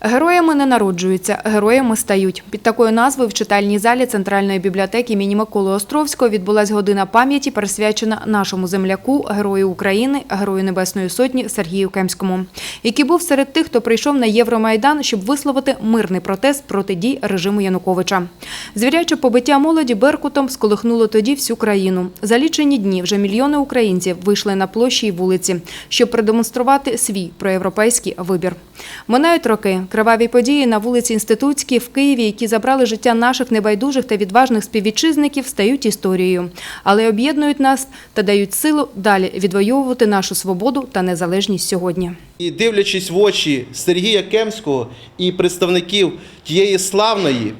Героями не народжуються, героями стають. Під такою назвою в читальній залі Центральної бібліотеки імені Миколи Островського відбулась година пам'яті, присвячена нашому земляку, герою України, герою Небесної Сотні Сергію Кемському, який був серед тих, хто прийшов на Євромайдан, щоб висловити мирний протест проти дій режиму Януковича. Звіряче побиття молоді Беркутом сколихнуло тоді всю країну. За лічені дні вже мільйони українців вийшли на площі й вулиці, щоб продемонструвати свій проєвропейський вибір. Минають роки. Криваві події на вулиці Інститутській в Києві, які забрали життя наших небайдужих та відважних співвітчизників, стають історією, але об'єднують нас та дають силу далі відвоювати нашу свободу та незалежність сьогодні. І дивлячись в очі Сергія Кемського і представників тієї славної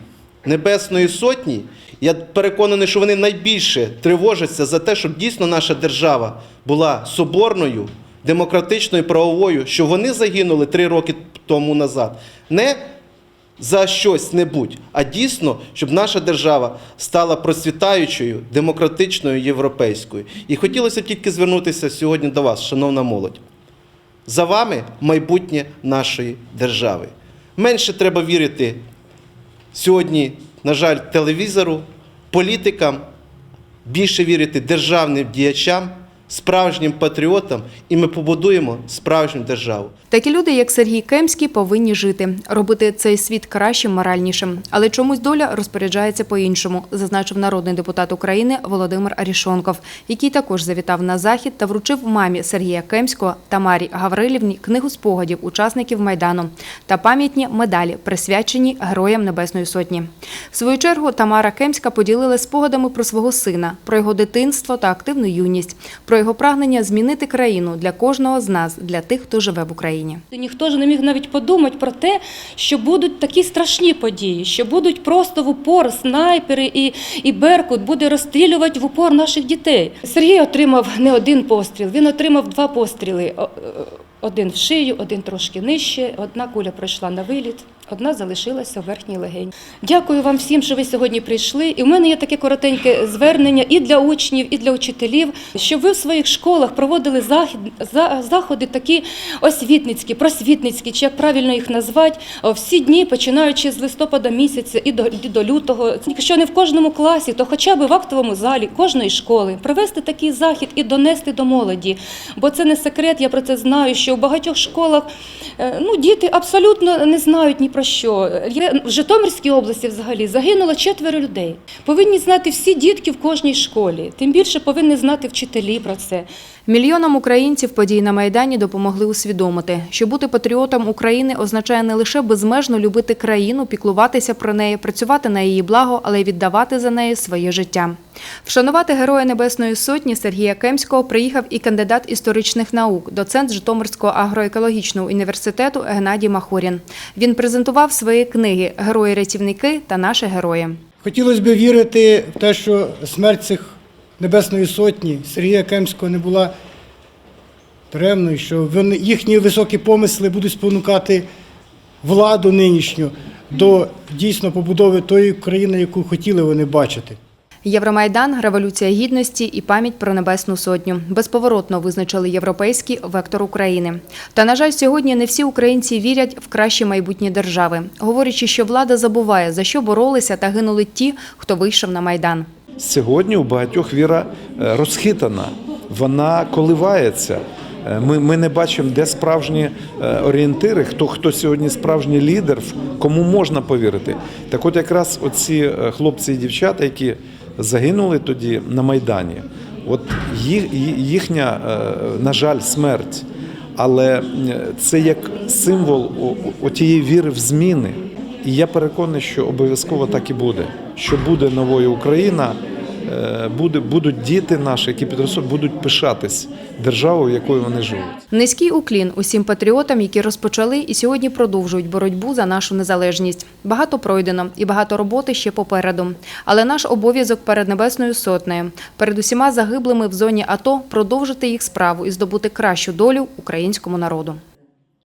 Небесної Сотні, я переконаний, що вони найбільше тривожаться за те, щоб дійсно наша держава була соборною, демократичною, правовою, що вони загинули три роки тому назад. Не за щось небудь, а дійсно, щоб наша держава стала процвітаючою, демократичною, європейською. І хотілося б тільки звернутися сьогодні до вас, шановна молодь. За вами майбутнє нашої держави. Менше треба вірити сьогодні, на жаль, телевізору, політикам, більше вірити державним діячам, справжнім патріотам, і ми побудуємо справжню державу. Такі люди, як Сергій Кемський, повинні жити, робити цей світ кращим, моральнішим. Але чомусь доля розпоряджається по-іншому, зазначив народний депутат України Володимир Арішонков, який також завітав на захід та вручив мамі Сергія Кемського Тамарі Гаврилівні книгу спогадів учасників майдану та пам'ятні медалі, присвячені Героям Небесної Сотні. В свою чергу Тамара Кемська поділилася спогадами про свого сина, про його дитинство та активну юність, про його прагнення змінити країну для кожного з нас, для тих, хто живе в Україні. Ніхто ж не міг навіть подумати про те, що будуть такі страшні події, що будуть просто в упор снайпери і, і Беркут буде розстрілювати в упор наших дітей. Сергій отримав не один постріл, він отримав два постріли. О- Один в шию, один трошки нижче. Одна куля пройшла на виліт, одна залишилася в верхній легені. Дякую вам всім, що ви сьогодні прийшли. І в мене є таке коротеньке звернення і для учнів, і для учителів, щоб ви в своїх школах проводили заходи такі освітницькі, просвітницькі, чи як правильно їх назвати, всі дні, починаючи з листопада місяця і до, і до лютого. Якщо не в кожному класі, то хоча б в актовому залі кожної школи провести такий захід і донести до молоді. Бо це не секрет, я про це знаю, що в багатьох школах е, ну, діти абсолютно не знають ні про що. В Житомирській області взагалі загинуло четверо людей. Повинні знати всі дітки в кожній школі. Тим більше повинні знати вчителі про це. Мільйонам українців події на Майдані допомогли усвідомити, що бути патріотом України означає не лише безмежно любити країну, піклуватися про неї, працювати на її благо, але й віддавати за неї своє життя. Вшанувати Героя Небесної Сотні Сергія Кемського приїхав і кандидат історичних наук, доцент Житомирського агроекологічного університету Геннадій Махорін. Він презентував свої книги Герої-рятівники та наші герої. Хотілося б вірити в те, що смерть цих Небесної Сотні Сергія Кемського не була даремною, що їхні високі помисли будуть спонукати владу нинішню до дійсно побудови тої країни, яку хотіли вони бачити. Євромайдан, Революція Гідності і пам'ять про Небесну Сотню безповоротно визначили європейський вектор України. Та, на жаль, сьогодні не всі українці вірять в краще майбутнє держави, говорячи, що влада забуває, за що боролися та гинули ті, хто вийшов на Майдан. Сьогодні у багатьох віра е, розхитана, вона коливається. Е, Ми, ми не бачимо, де справжні е, орієнтири, хто, хто сьогодні справжній лідер, кому можна повірити. Так от якраз оці хлопці і дівчата, які загинули тоді на Майдані, от їх, їхня, е, на жаль, смерть, але це як символ тієї віри в зміни. І я переконаний, що обов'язково так і буде. Що буде новою Україна, буде, будуть діти наші, які підростуть, будуть пишатись державою, якою вони живуть. Низький уклін усім патріотам, які розпочали і сьогодні продовжують боротьбу за нашу незалежність. Багато пройдено і багато роботи ще попереду. Але наш обов'язок перед Небесною Сотнею, перед усіма загиблими в зоні АТО продовжити їх справу і здобути кращу долю українському народу.